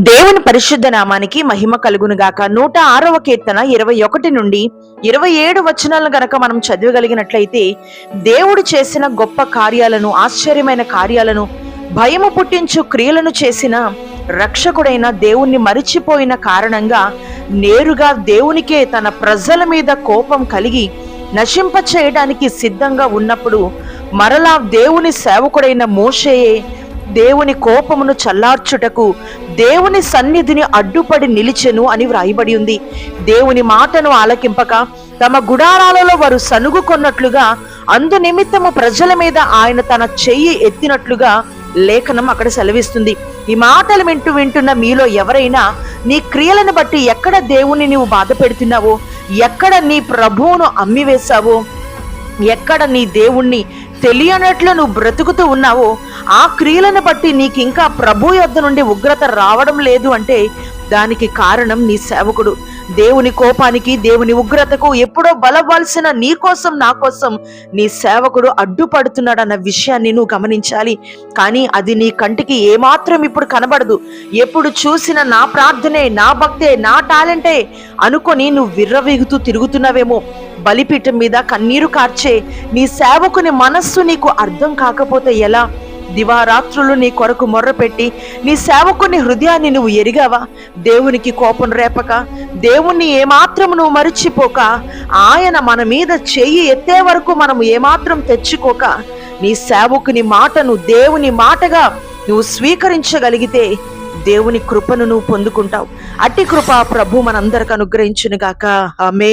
దేవుని పరిశుద్ధ నామానికి మహిమ కలుగును గాక. నూట ఆరవ కీర్తన ఇరవై ఒకటి నుండి ఇరవై ఏడు వచనాలను గనక మనం చదవగలిగినట్లయితే దేవుడు చేసిన గొప్ప కార్యాలను ఆశ్చర్యమైన కార్యాలను భయము పుట్టించు క్రియలను చేసిన రక్షకుడైన దేవుణ్ణి మరిచిపోయిన కారణంగా నేరుగా దేవునికే తన ప్రజల మీద కోపం కలిగి నశింప చేయడానికి సిద్ధంగా ఉన్నప్పుడు మరలా దేవుని సేవకుడైన మోషయే దేవుని కోపమును చల్లార్చుటకు దేవుని సన్నిధిని అడ్డుపడి నిలిచెను అని వ్రాయబడి ఉంది. దేవుని మాటను ఆలకింపక తమ గుడారాలలో వారు సనుగుకొన్నట్లుగా అందు నిమిత్తము ప్రజల మీద ఆయన తన చెయ్యి ఎత్తినట్లుగా లేఖనం అక్కడ సెలవిస్తుంది. ఈ మాటలు వింటూ వింటున్న మీలో ఎవరైనా నీ క్రియలను బట్టి ఎక్కడ దేవుని నీవు బాధ పెడుతున్నావో ఎక్కడ నీ ప్రభువును అమ్మివేశావో ఎక్కడ నీ దేవుణ్ణి తెలియనట్లు నువ్వు బ్రతుకుతూ ఉన్నావో ఆ క్రియలను బట్టి నీకు ఇంకా ప్రభు యొద్ద నుండి ఉగ్రత రావడం లేదు అంటే దానికి కారణం నీ సేవకుడు. దేవుని కోపానికి దేవుని ఉగ్రతకు ఎప్పుడో బలవ్వాల్సిన నీ కోసం నా కోసం నీ సేవకుడు అడ్డుపడుతున్నాడన్న విషయాన్ని నువ్వు గమనించాలి. కానీ అది నీ కంటికి ఏమాత్రం ఇప్పుడు కనబడదు. ఎప్పుడు చూసిన నా ప్రార్థనే నా భక్తే నా టాలెంటే అనుకొని నువ్వు విర్రవీగుతూ తిరుగుతున్నావేమో. బలిపీఠం మీద కన్నీరు కార్చే నీ సేవకుని మనస్సు నీకు అర్థం కాకపోతే ఎలా? దివారాత్రులు నీ కొరకు మొర్రపెట్టి నీ సేవకుని హృదయాన్ని నువ్వు ఎరిగావా? దేవునికి కోపం రేపక దేవుణ్ణి ఏమాత్రం నువ్వు మరిచిపోక ఆయన మన మీద చెయ్యి ఎత్తే వరకు మనం ఏమాత్రం తెచ్చుకోక నీ సేవకుని మాటను దేవుని మాటగా నువ్వు స్వీకరించగలిగితే దేవుని కృపను నువ్వు పొందుకుంటావు. అట్టి కృప ప్రభు మనందరికి అనుగ్రహించునుగాక. ఆమె